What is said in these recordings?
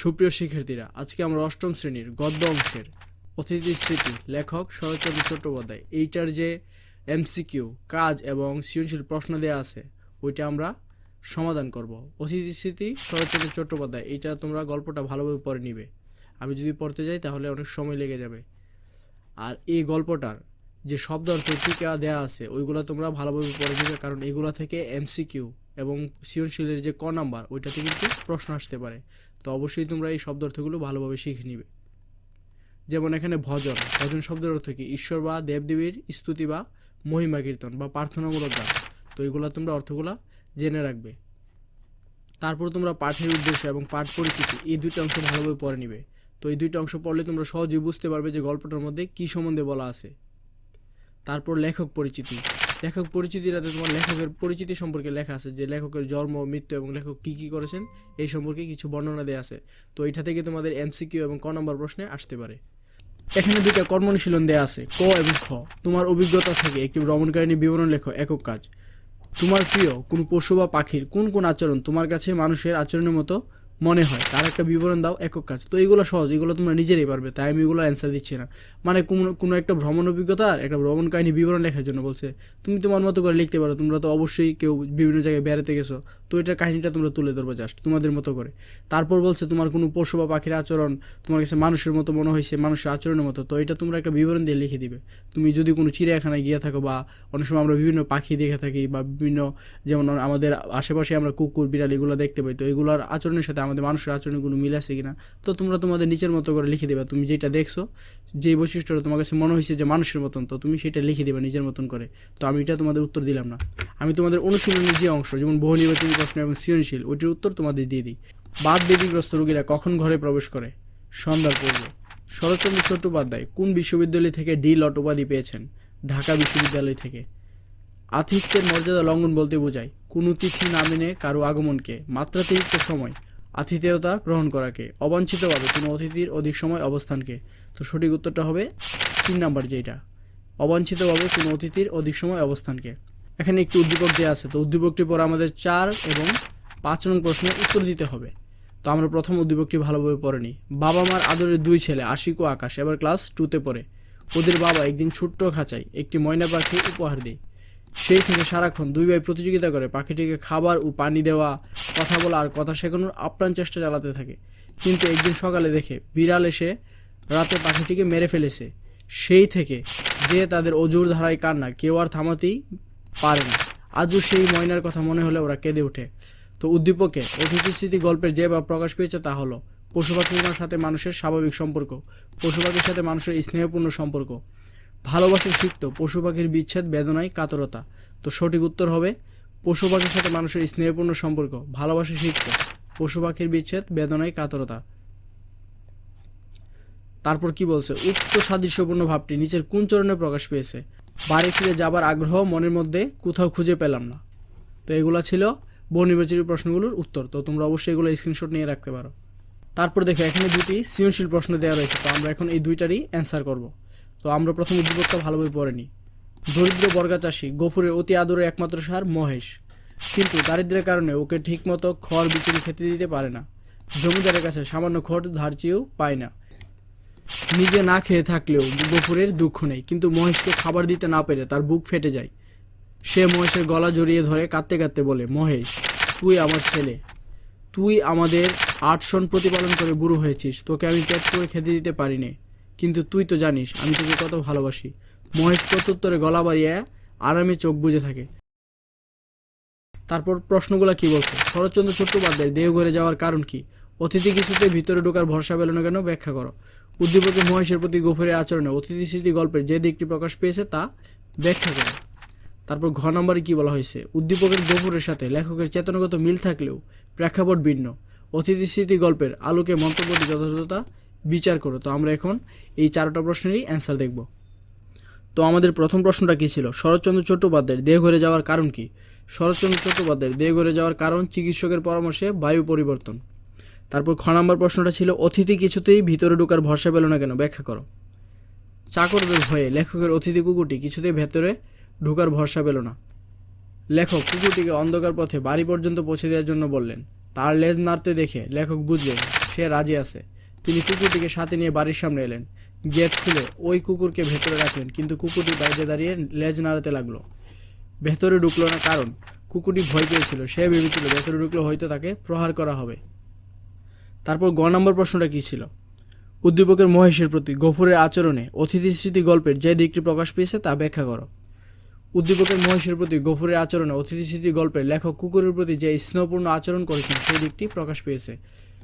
সুপ্রিয় শিক্ষার্থীরা, আজকে আমরা অষ্টম শ্রেণির গদ্য অংশের অতিথি স্মৃতি, লেখক শরৎচন্দ্র চট্টোপাধ্যায়, এইটার যে এমসিকিউ কাজ এবং সৃজনশীল প্রশ্ন দেওয়া আছে, ওইটা আমরা সমাধান করব। অতিথি স্মৃতি, শরৎচন্দ্র চট্টোপাধ্যায়, এইটা তোমরা গল্পটা ভালোভাবে পড়ে নিবে। আমি যদি পড়তে যাই, তাহলে অনেক সময় লেগে যাবে। আর এই গল্পটার যে শব্দ অর্থ টিকা দেওয়া আছে, ওইগুলো তোমরা ভালোভাবে পড়ে নিবে, কারণ এগুলো থেকে এমসিকিউ এবং সৃজনশীলের যে ক নাম্বার, ওইটাতে কিন্তু প্রশ্ন আসতে পারে। তো অবশ্যই তোমরা এই শব্দ অর্থগুলো ভালোভাবে শিখে নিবে। যেমন এখানে ভজন ভজন শব্দের অর্থ কি? ঈশ্বর বা দেবদেবীর স্তুতি বা মহিমা কীর্তন বা প্রার্থনামূলক গান। তো এইগুলা তোমরা অর্থগুলা জেনে রাখবে। তারপর তোমরা পাঠের উদ্দেশ্য এবং পাঠ পরিচিতি এই দুইটা অংশ ভালোভাবে পড়ে নিবে। তো এই দুইটা অংশ পড়লে তোমরা সহজেই বুঝতে পারবে যে গল্পটার মধ্যে কি সম্বন্ধে বলা আছে। তারপর লেখক পরিচিতি। লেখক পরিচিতিটাতে তোমার লেখকের পরিচিতি সম্পর্কে লেখা আছে, যে লেখকের জন্ম, মৃত্যু এবং লেখক কী কী করেছেন, এই সম্পর্কে কিছু বর্ণনা দেওয়া আছে। তো এটা থেকে তোমাদের এমসিকিউ এবং ক নম্বর প্রশ্নে আসতে পারে। এখানে দুইটা কর্মনুশীলন দেওয়া আছে, ক এবং খ। তোমার অভিজ্ঞতা থেকে একটি ভ্রমণকারিণী বিবরণ লেখো, একক কাজ। তোমার প্রিয় কোন পশু বা পাখির কোন কোন আচরণ তোমার কাছে মানুষের আচরণের মতো মনে হয়। তার একটা বিবরণ দাও, একক কাজ। তো এইগুলো সহজ, এগুলো তোমরা নিজেরাই পারবে, তাই আমি এগুলো অ্যান্সার দিচ্ছি না। মানে কোনো কোনো একটা ভ্রমণ অভিজ্ঞতা একটা ভ্রমণ কাহিনী বিবরণ লেখার জন্য বলছে। তুমি তোমার মতো করে লিখতে পারো, তোমরা তো অবশ্যই কেউ বিভিন্ন জায়গায় বেড়াতে গেছো। তো এটার কাহিনীটা তোমরা তুলে ধরবো জাস্ট তোমাদের মতো করে। তারপর বলছে, তোমার কোনো পশু বা পাখির আচরণ, তোমার কাছে মানুষের মতো মনে হয়েছে মানুষের আচরণের মতো। তো এটা তোমরা একটা বিবরণ দিয়ে লিখে দিবে। তুমি যদি কোনো চিড়িয়াখানায় গিয়ে থাকো বা অনেক সময় আমরা বিভিন্ন পাখি দেখে থাকি বা বিভিন্ন, যেমন আমাদের আশেপাশে আমরা কুকুর, বিড়াল এগুলো দেখতে পাই, তো এগুলোর আচরণের সাথে আমাদের মানুষের আচরণের কোনো মিল আছে কিনা, তো তোমরা তোমাদের নিচের মতো করে লিখে দেবে। তুমি যেটা দেখছ যে বৈশিষ্ট্যটা তোমার কাছে মনে হয়েছে যে মানুষের মতন, তো তুমি সেটা লিখে দেবে নিজের মতন করে। তো আমি এটা তোমাদের উত্তর দিলাম না। আমি তোমাদের অনুশীলনের যে অংশ, যেমন বহু নির্বাচনী প্রশ্ন এবং সৃজনশীল, ওইটির উত্তর তোমাদের দিয়ে দিই। বাদ বেদিগ্রস্ত রোগীরা কখন ঘরে প্রবেশ করে? সন্ধ্যার পূর্বে। শরৎচন্দ্র চট্টোপাধ্যায় কোন বিশ্ববিদ্যালয় থেকে ডি লট উপাধি পেয়েছেন? ঢাকা বিশ্ববিদ্যালয় থেকে। আতিথ্যের মর্যাদা লঙ্ঘন বলতে বোঝায়, কোনো তিথি না মেনে কারও আগমনকে, মাত্রাতিরিক্ত সময়। আতিথেয়তা গ্রহণ করাকে, অবাঞ্ছিতভাবে কোনো অতিথির অধিক সময় অবস্থানকে। তো সঠিক উত্তরটা হবে তিন নাম্বার যেটা অবাঞ্ছিতভাবে কোনো অতিথির অধিক সময় অবস্থানকে। এখানে একটি উদ্দীপক দেওয়া আছে, তো উদ্দীপকটি পরে আমাদের চার এবং পাঁচ নং প্রশ্নের উত্তর দিতে হবে। তো আমরা প্রথম উদ্দীপকটি ভালোভাবে পড়ে নিই। বাবা মার আদরের দুই ছেলে, আশিক ও আকাশ, এবার ক্লাস টুতে পড়ে। ওদের বাবা একদিন ছোট্ট খাঁচায় একটি ময়না পাখি উপহার দেয়। সেই থেকে সারাক্ষণ দুই ভাই প্রতিযোগিতা করে পাখিটিকে খাবার ও পানি দেওয়া কথা বলা আর কথা শেখানোর আপ্রাণ চেষ্টা চালাতে থাকে। কিন্তু একদিন সকালে দেখে বিড়াল এসে রাতে পাখিটিকে মেরে ফেলেছে। সেই থেকে যে তাদের অজুর ধারায় কান্না কেউ আর থামাতেই পারে না। আজও সেই ময়নার কথা মনে হলে ওরা কেঁদে ওঠে। তো উদ্দীপকে অতিথি স্মৃতি গল্পের যে বা প্রকাশ পেয়েছে তা হলো, পশু পাখির সাথে মানুষের স্বাভাবিক সম্পর্ক, পশু পাখির সাথে মানুষের স্নেহপূর্ণ সম্পর্ক। ভালোবাসা শিখত পশু পাখির বিচ্ছেদ, বেদনায় কাতরতা। তো সঠিক উত্তর হবে পশু পাখির সাথে মানুষের স্নেহপূর্ণ সম্পর্ক, ভালোবাসা শিখত পশু পাখির বিচ্ছেদ, বেদনায় কাতরতা। তারপর কি বলছে? উক্ত সাদৃশ্যপূর্ণ ভাবটি নিচের কোন চরণে প্রকাশ পেয়েছে? বাড়ি ফিরে যাবার আগ্রহ মনের মধ্যে কোথাও খুঁজে পেলাম না। তো এগুলা ছিল বহু প্রশ্নগুলোর উত্তর। তো তোমরা অবশ্যই এগুলো স্ক্রিনশট নিয়ে রাখতে পারো। তারপর দেখো, এখানে দুটি সৃজনশীল প্রশ্ন দেওয়া রয়েছে। তো আমরা এখন এই দুইটারই অ্যান্সার করব। তো আমরা প্রথম উদ্দীপকটা ভালোভাবে পড়ে নিই। দরিদ্র বর্গাচাষী গফুরের অতি আদরের একমাত্র সার মহেশ। কিন্তু দারিদ্র্যের কারণে ওকে ঠিকমতো খড় বিচুরি খেতে দিতে পারে না। জমিদারের কাছে সামান্য খড় ধার চেয়েও পায় না। নিজে না খেয়ে থাকলেও গফুরের দুঃখ নেই, কিন্তু মহেশকে খাবার দিতে না পেরে তার বুক ফেটে যায়। সে মহেশের গলা জড়িয়ে ধরে কাঁদতে কাঁদতে বলে, মহেশ, তুই আমার ছেলে। তুই আমাদের আট সন প্রতিপালন করে বুড়ো হয়েছিস। তোকে আমি পেট করে খেতে দিতে পারিনি। কিন্তু তুই তো জানিস, আমি তোকে কত ভালোবাসি। মহেশ প্রত্যুত্তরে গলা বাড়িয়ে আরামে চোখ বুজে থাকে। তারপর প্রশ্নগুলো কি বলছে? শরৎচন্দ্র চট্টোপাধ্যায় দেওঘরে যাওয়ার কারণ কি? অতিথি কিছুতে ভিতরে ঢোকার ভরসা পেল না কেন? ব্যাখ্যা করো। উদ্দীপকে মহেশের প্রতি গফুরের আচরণে অতিথি স্মৃতি গল্পের যে দিকটি প্রকাশ পেয়েছে তা ব্যাখ্যা করো। তারপর ঘ নম্বরে কি বলা হয়েছে? উদ্দীপকের গফুরের সাথে লেখকের চেতনাগত মিল থাকলেও প্রেক্ষাপট ভিন্ন। অতিথি স্মৃতি গল্পের আলোকে মন্তব্যটি যথাযথতা বিচার করো। তো আমরা এখন এই চারটা প্রশ্নেরই অ্যান্সার দেখব। তো আমাদের প্রথম প্রশ্নটা কী ছিল? শরৎচন্দ্র চট্টোপাধ্যায়ের দেহ দেহঘরে যাওয়ার কারণ কি? শরৎচন্দ্র চট্টোপাধ্যায়ের দেহঘরে যাওয়ার কারণ চিকিৎসকের পরামর্শে বায়ু পরিবর্তন। তারপর খ নম্বর প্রশ্নটা ছিল, অতিথি কিছুতেই ভিতরে ঢোকার ভরসা পেল না কেন? ব্যাখ্যা করো। চাকরদের ভয়ে লেখকের অতিথি কুকুরটি কিছুতেই ভেতরে ঢোকার ভরসা পেল না। লেখক কুকুরটিকে অন্ধকার পথে বাড়ি পর্যন্ত পৌঁছে দেওয়ার জন্য বললেন, তার লেজ নাড়তে দেখে লেখক বুঝলেন সে রাজি আছে। তিনি কুকুরটিকে সাথে নিয়ে বাড়ির সামনে এলেন। গেট খুলে ওই কুকুরকে ভেতরে রাখলেন, কিন্তু কুকুরটি বাইরে দাঁড়িয়ে লেজ নাড়াতে লাগল। ভেতরে ঢুকলো না কারণ কুকুরটি ভয় পেয়েছিল। সে ভেবেছিল ভেতরে ঢুকলে হয়তো তাকে প্রহার করা হবে। তারপর গ নম্বর প্রশ্নটা কী ছিল? উদ্দীপকের মহেশের প্রতি গফুরের আচরণে অতিথি স্মৃতি গল্পের যে দিকটি প্রকাশ পেয়েছে তা ব্যাখ্যা করো। উদ্দীপকের মহেশের প্রতি গফুরের আচরণে অতিথি স্মৃতি গল্পের লেখক কুকুরের প্রতি যে স্নেহপূর্ণ আচরণ করেছেন, সেই দিকটি প্রকাশ পেয়েছে।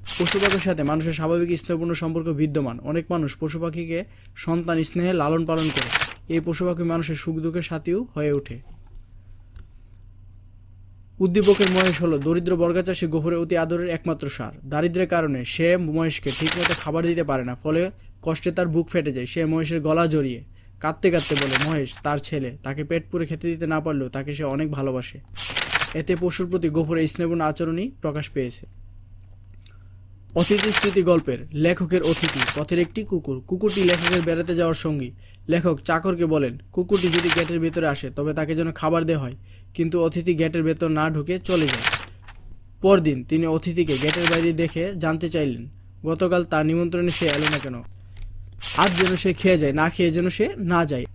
পশু পাখির সাথে মানুষের স্বাভাবিক স্নেহপূর্ণ সম্পর্ক বিদ্যমান। অনেক মানুষ পশু পাখিকে সন্তান স্নেহে লালন পালন করে। এই পশু পাখি মানুষের সুখ দুঃখের সাথেও হয়ে ওঠে। উদ্দীপকের মহেশ হলো দরিদ্র বর্গাচাষী গফুরের অতি আদরের একমাত্র সার। দারিদ্র্যের কারণে সে মহেশকে ঠিকমতো খাবার দিতে পারে না, ফলে কষ্টে তার বুক ফেটে যায়। সে মহেশের গলা জড়িয়ে কাঁদতে কাঁদতে বলে, মহেশ, তার ছেলে, তাকে পেট পুরে খেতে দিতে না পারলেও তাকে সে অনেক ভালোবাসে। এতে পশুর প্রতি গফুরের স্নেহপূর্ণ আচরণই প্রকাশ পেয়েছে। অতিথি স্মৃতি গল্পের লেখকের অতিথি, পথের একটি কুকুর। কুকুরটি লেখকের বেড়াতে যাওয়ার সঙ্গী। লেখক চাকরকে বলেন, কুকুরটি যদি গেটের ভেতরে আসে, তবে তাকে যেন খাবার দেওয়া হয়। কিন্তু অতিথি গেটের ভেতর না ঢুকে চলে যায়। পরদিন তিনি অতিথিকে গেটের বাইরে দেখে জানতে চাইলেন, গতকাল তার নিমন্ত্রণে সে এলো না কেন? আজ যেন সে খেয়ে যায়, না খেয়ে যেন সে না যায়।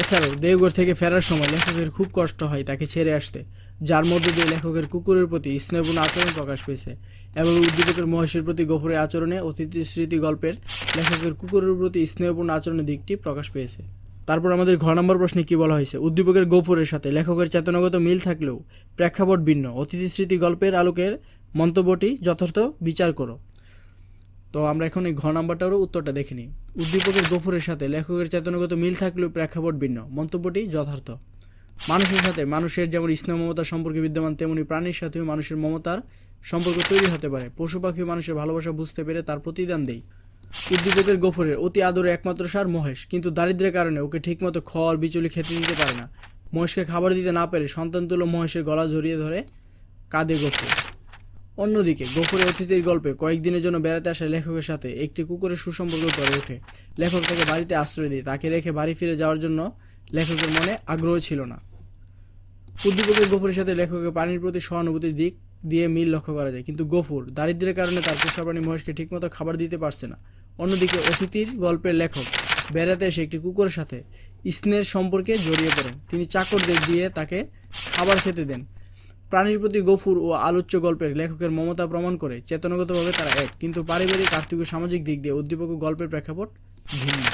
এছাড়াও দেওঘর থেকে ফেরার সময় লেখকের খুব কষ্ট হয় তাকে ছেড়ে আসতে, যার মধ্য দিয়ে লেখকের কুকুরের প্রতি স্নেহপূর্ণ আচরণ প্রকাশ পেয়েছে এবং উদ্দীপকের মহেশের প্রতি গফুরের আচরণে অতিথি স্মৃতি গল্পের লেখকের কুকুরের প্রতি স্নেহপূর্ণ আচরণের দিকটি প্রকাশ পেয়েছে। তারপর আমাদের ঘ নম্বর প্রশ্নে কি বলা হয়েছে? উদ্দীপকের গফুরের সাথে লেখকের চেতনাগত মিল থাকলেও প্রেক্ষাপট ভিন্ন। অতিথি স্মৃতি গল্পের আলোকের মন্তব্যটি যথার্থ বিচার করো। তো আমরা এখন এই ঘ নাম্বারটারও উত্তরটা দেখে নিই। উদ্দীপকের গফুরের সাথে লেখকের চেতনাগত মিল থাকলেও প্রেক্ষাপট ভিন্ন। মন্তব্যটি যথার্থ। মানুষের সাথে মানুষের যেমন স্নেহ মমতা সম্পর্কে বিদ্যমান, তেমনি প্রাণীর সাথেও মানুষের মমতার সম্পর্ক তৈরি হতে পারে। পশু পাখি মানুষের ভালোবাসা বুঝতে পেরে তার প্রতিদান দেয় উদ্দীপকের গফুরের অতি আদরে একমাত্র সার মহেশ, কিন্তু দারিদ্র্যের কারণে ওকে ঠিকমতো খড়, বিচুলি খেতে দিতে পারে না। মহেশকে খাবার দিতে না পেরে সন্তান তুলো মহেশের গলা জড়িয়ে ধরে কাঁদে গফুর। অন্যদিকে গফুরের অতিথির গল্পে কয়েকদিনের জন্য বেড়াতে আসা লেখকের সাথে একটি কুকুরের সুসম্পর্ক গড়ে ওঠে। লেখক তাকে বাড়িতে আশ্রয় দিয়ে। তাকে রেখে বাড়ি ফিরে যাওয়ার জন্য লেখকের মনে আগ্রহ ছিল না। উদ্দীপকের গফুরের সাথে লেখকের পানির প্রতি সহানুভূতির দিক দিয়ে মিল লক্ষ্য করা যায়। কিন্তু গফুর দারিদ্র্যের কারণে তার পোষা প্রাণী মহেশকে ঠিকমতো খাবার দিতে পারছে না। অন্যদিকে, অতিথির গল্পের লেখক বেড়াতে এসে একটি কুকুরের সাথে স্নেহের সম্পর্কে জড়িয়ে পড়েন। তিনি চাকরদের দিয়ে তাকে খাবার খেতে দেন। প্রাণীর প্রতি গফুর ও আলোচ্য গল্পের লেখকের মমতা প্রমাণ করে চেতনাগতভাবে তারা এক। কিন্তু পারিবারিক, আর্থিক ও সামাজিক দিক দিয়ে উদ্দীপক গল্পের প্রেক্ষাপট ভিন্ন।